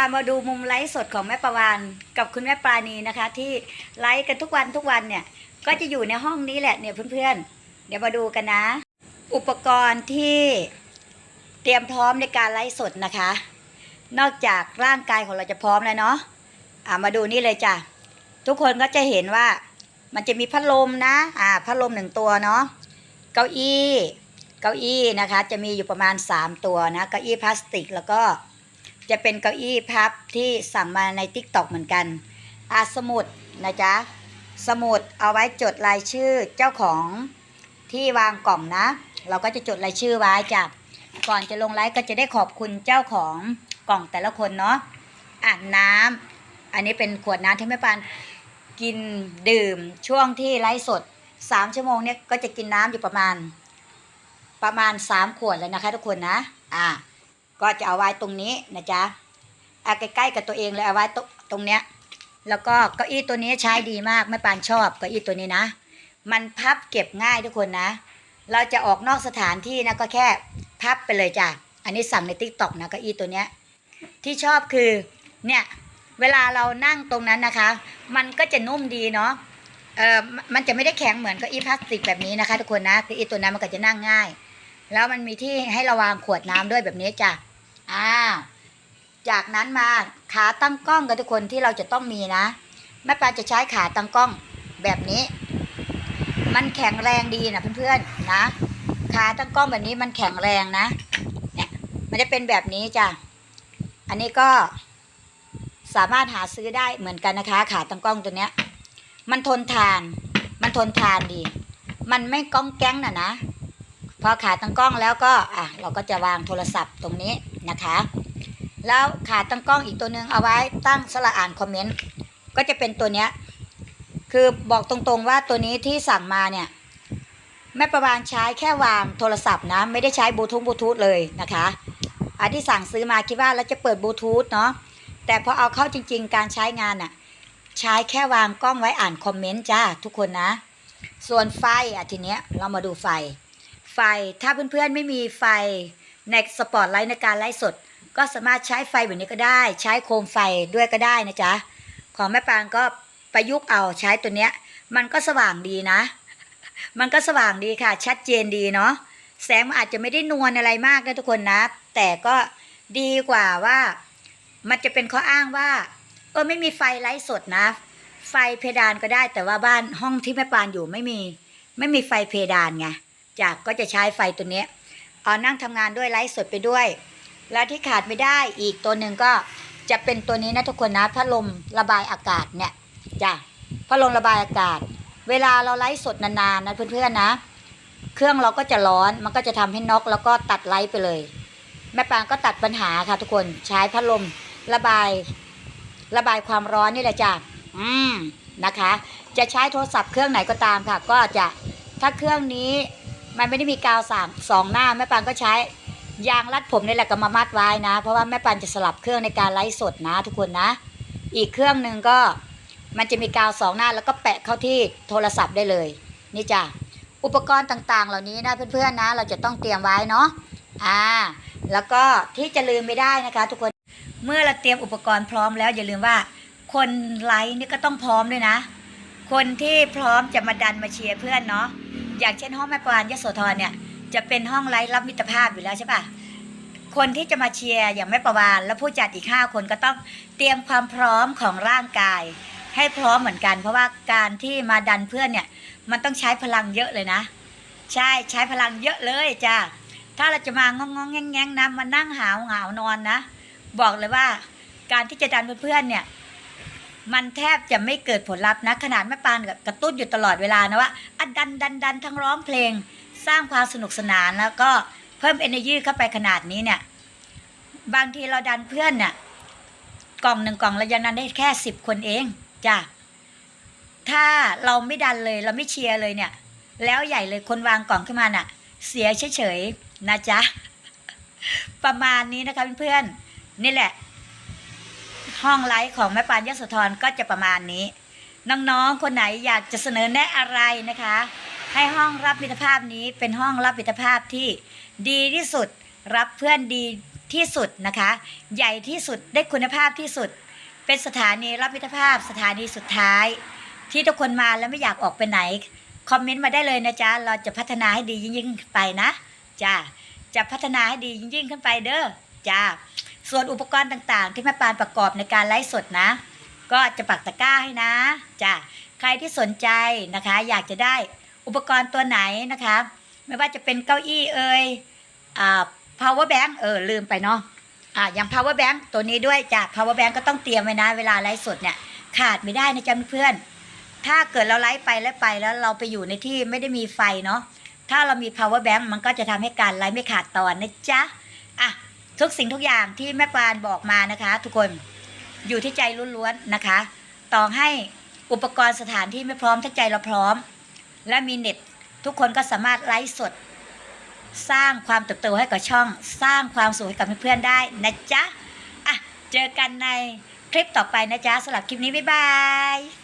ามาดูมุมไลฟ์สดของแม่ประวานกับคุณแม่ปราณีนะคะ ที่ไลฟ์กันทุกวันทุกวันเนี่ย ก็จะอยู่ในห้องนี้แหละเนี่ยเพื่อนๆ เดี๋ยวมาดูกันนะ อุปกรณ์ที่เตรียมพร้อมในการไลฟ์สดนะคะ นอกจากร่างกายของเราจะพร้อมแล้วเนาะอ่ามาดูนี่เลยจ้ะทุกคนก็จะเห็นว่ามันจะมีพัดลมนะ อ่า พัดลมหนึ่งตัวเนาะ เก้าอี้ เก้าอี้นะคะ จะมีอยู่ประมาณ 3 ตัวนะ เก้าอี้พลาสติกแล้วก็ จะเป็นเก้าอี้พับที่สั่งมาใน t ิ k t o k เหมือนกันอาสมุดนะจ๊ะ สมุดเอาไว้จดรายชื่อเจ้าของที่วางกล่องนะ เราก็จะจดรายชื่อไว้จ้ะก่อนจะลงไลฟ์ก็จะได้ขอบคุณเจ้าของกล่องแต่ละคนเนาะอะน้ำอันนี้เป็นขวดน้ำที่แม่ปานกินดื่มช่วงที่ไลฟ์สด3ชั่วโมงเนี่ยก็จะกินน้ำอยู่ประมาณ ประมาณ3ขวดเลยนะคะทุกคนนะ อะ ก็จะเอาไว้ตรงนี้นะจ๊ะเอาใกล้ๆกับตัวเองเลยเอาไว้ตรงตรงเนี้ย แล้วก็เก้าอี้ตัวนี้ใช้ดีมากแม่ปานชอบเก้าอี้ตัวนี้นะ มันพับเก็บง่ายทุกคนนะ เราจะออกนอกสถานที่นะก็แค่พับไปเลยจ้ะ อันนี้สั่งในติ๊กต็อกนะเก้าอี้ตัวเนี้ย ที่ชอบคือเนี่ยเวลาเรานั่งตรงนั้นนะคะ มันก็จะนุ่มดีเนาะเออมันจะไม่ได้แข็งเหมือนเก้าอี้พลาสติกแบบนี้นะคะ ทุกคนนะเก้าอี้ตัวนั้นมันก็จะนั่งง่าย แล้วมันมีที่ให้ระวางขวดน้ำด้วยแบบนี้จ้ะ อ้าวจากนั้นมาขาตั้งกล้องกับทุกคนที่เราจะต้องมีนะแม่ปานจะใช้ขาตั้งกล้องแบบนี้ มันแข็งแรงดีนะเพื่อนๆนะขาตั้งกล้องแบบนี้มันแข็งแรงนะเนี่ยมันจะเป็นแบบนี้จ้ะอันนี้ก็สามารถหาซื้อได้เหมือนกันนะคะ ขาตั้งกล้องตัวเนี้ย มันทนทาน มันทนทานดี มันไม่ก้องแก๊งน่ะนะพอขาตั้งกล้องแล้วก็อะเราก็จะวางโทรศัพท์ตรงนี้ นะคะ แล้วขาตั้งกล้องอีกตัวหนึ่งเอาไว้ตั้งสละอ่านคอมเมนต์ก็จะเป็นตัวเนี้ยคือบอกตรงๆว่าตัวนี้ที่สั่งมาเนี่ย แม่ประวานใช้แค่วางโทรศัพท์นะ ไม่ได้ใช้บลูทูธบลูทูธเลยนะคะอันที่สั่งซื้อมาคิดว่าเราจะเปิดบลูทูธเนาะแต่พอเอาเข้าจริง ๆ การใช้งานน่ะใช้แค่วางกล้องไว้อ่านคอมเมนต์จ้าทุกคนนะ ส่วนไฟอะทีเนี้ยเรามาดูไฟ ไฟถ้าเพื่อนๆไม่มีไฟ ในสปอตไลท์ในการไลฟ์สด ก็สามารถใช้ไฟแบบนี้ก็ได้ ใช้โคมไฟด้วยก็ได้นะจ๊ะ ของแม่ปางก็ประยุกต์เอาใช้ตัวเนี้ย มันก็สว่างดีนะ มันก็สว่างดีค่ะ ชัดเจนดีเนาะแสงมันอาจจะไม่ได้นวลอะไรมากนะทุกคนนะ แต่ก็ดีกว่าว่ามันจะเป็นข้ออ้างว่าเออไม่มีไฟไลฟ์สดนะ ไฟเพดานก็ได้ แต่ว่าบ้านห้องที่แม่ปานอยู่ไม่มี ไม่มีไฟเพดานไงจากก็จะใช้ไฟตัวเนี้ย เอานั่งทำงานด้วยไลฟ์สดไปด้วย แล้วที่ขาดไม่ได้อีกตัวหนึ่งก็จะเป็นตัวนี้นะทุกคนนะพัดลมระบายอากาศเนี่ยจ้ะพัดลมระบายอากาศ เวลาเราไลฟ์สดนานๆนะเพื่อนๆนะ เครื่องเราก็จะร้อนมันก็จะทำให้น็อกแล้วก็ตัดไลฟ์ไปเลย แม่ปางก็ตัดปัญหาค่ะทุกคนใช้พัดลมระบาย ระบายความร้อนนี่แหละจ้ะอืมนะคะ จะใช้โทรศัพท์เครื่องไหนก็ตามค่ะ ก็จะถ้าเครื่องนี้ มันไม่ได้มีกาวสามสองหน้าแม่ปางก็ใช้ยางรัดผมนี่แหละก็มามัดไว้นะ เพราะว่าแม่ปันจะสลับเครื่องในการไลฟ์สดนะ ทุกคนนะ อีกเครื่องหนึ่งก็มันจะมีกาวสองหน้าแล้วก็แปะเข้าที่โทรศัพท์ได้เลย นี่จ้ะอุปกรณ์ต่างๆ เหล่านี้นะเพื่อนๆนะ เราจะต้องเตรียมไว้เนาะอ่า แล้วก็ที่จะลืมไม่ได้นะคะ ทุกคนเมื่อเราเตรียมอุปกรณ์พร้อมแล้วอย่าลืมว่า คนไลฟ์นี่ก็ต้องพร้อมด้วยนะ คนที่พร้อมจะมาดันมาเชียร์เพื่อนเนาะ อย่างเช่นห้องแม่ปานยโสธรเนี่ย จะเป็นห้องไลฟ์รับมิตรภาพอยู่แล้วใช่ปะคนที่จะมาเชียร์อย่างแม่ประวานและผู้จัดอีกห้าคนก็ต้องเตรียมความพร้อมของร่างกาย ให้พร้อมเหมือนกัน เพราะว่าการที่มาดันเพื่อนเนี่ย มันต้องใช้พลังเยอะเลยนะ ใช่ใช้พลังเยอะเลยจ้าถ้าเราจะมางองงแงงนะมานั่งหาวหาวนอนนะ บอกเลยว่าการที่จะดันเพื่อนเนี่ย มันแทบจะไม่เกิดผลลัพธ์นะขนาดแม่ปานกระตุ้นอยู่ตลอดเวลานะว่าอะดันดันดันทั้งร้องเพลง สร้างความสนุกสนานแล้วก็เพิ่ม energy เข้าไปขนาดนี้เนี่ยบางทีเราดันเพื่อนเนี่ยกล่องหนึ่งกล่องเรายังดันได้แค่สิบคนเองจ้ะถ้าเราไม่ดันเลยเราไม่เชียร์เลยเนี่ย แล้วใหญ่เลยคนวางกล่องขึ้นมาน่ะ เสียเฉยๆนะจ๊ะประมาณนี้นะคะเพื่อนๆนี่แหละ ห้องไลฟ์ของแม่ปานยโสธรก็จะประมาณนี้ น้องๆ คนไหนอยากจะเสนอแนะอะไรนะคะ ให้ห้องรับมิตรภาพนี้เป็นห้องรับมิตรภาพที่ดีที่สุด รับเพื่อนดีที่สุดนะคะ ใหญ่ที่สุดได้คุณภาพที่สุด เป็นสถานีรับมิตรภาพสถานีสุดท้าย ที่ทุกคนมาแล้วไม่อยากออกไปไหนคอมเมนต์มาได้เลยนะจ๊ะ เราจะพัฒนาให้ดียิ่งๆไปนะจ้าจะพัฒนาให้ดียิ่งๆขึ้นไปเด้อจ้า ส่วนอุปกรณ์ต่างๆ ที่แม่ปานประกอบในการไลฟ์สดนะ ก็จะปักตะกร้าให้นะจ้าใครที่สนใจนะคะ อยากจะได้อุปกรณ์ตัวไหนนะคะ ไม่ว่าจะเป็นเก้าอี้เอ่ยอ่า power bank เออลืมไปเนาะอ่าอย่าง power bank ตัวนี้ด้วยจ้ะ power bank ก็ต้องเตรียมไว้นะเวลาไลฟ์สดเนี่ยขาดไม่ได้นะจ๊ะเพื่อนถ้าเกิดเราไลฟ์ไปแล้วไปแล้วเราไปอยู่ในที่ไม่ได้มีไฟเนาะถ้าเรามี power bank มันก็จะทำให้การไลฟ์ไม่ขาดตอนนะจ๊ะอะ ทุกสิ่งทุกอย่างที่แม่ปานบอกมานะคะ ทุกคนอยู่ที่ใจล้วนๆนะคะ ต่อให้อุปกรณ์สถานที่ไม่พร้อมถ้าใจเราพร้อม และมีเน็ต ทุกคนก็สามารถไลฟ์สด สร้างความเติบโตให้กับช่อง สร้างความสุขให้กับเพื่อนๆได้นะจ๊ะอะเจอกันในคลิปต่อไปนะจ๊ะสำหรับคลิปนี้บ๊ายบาย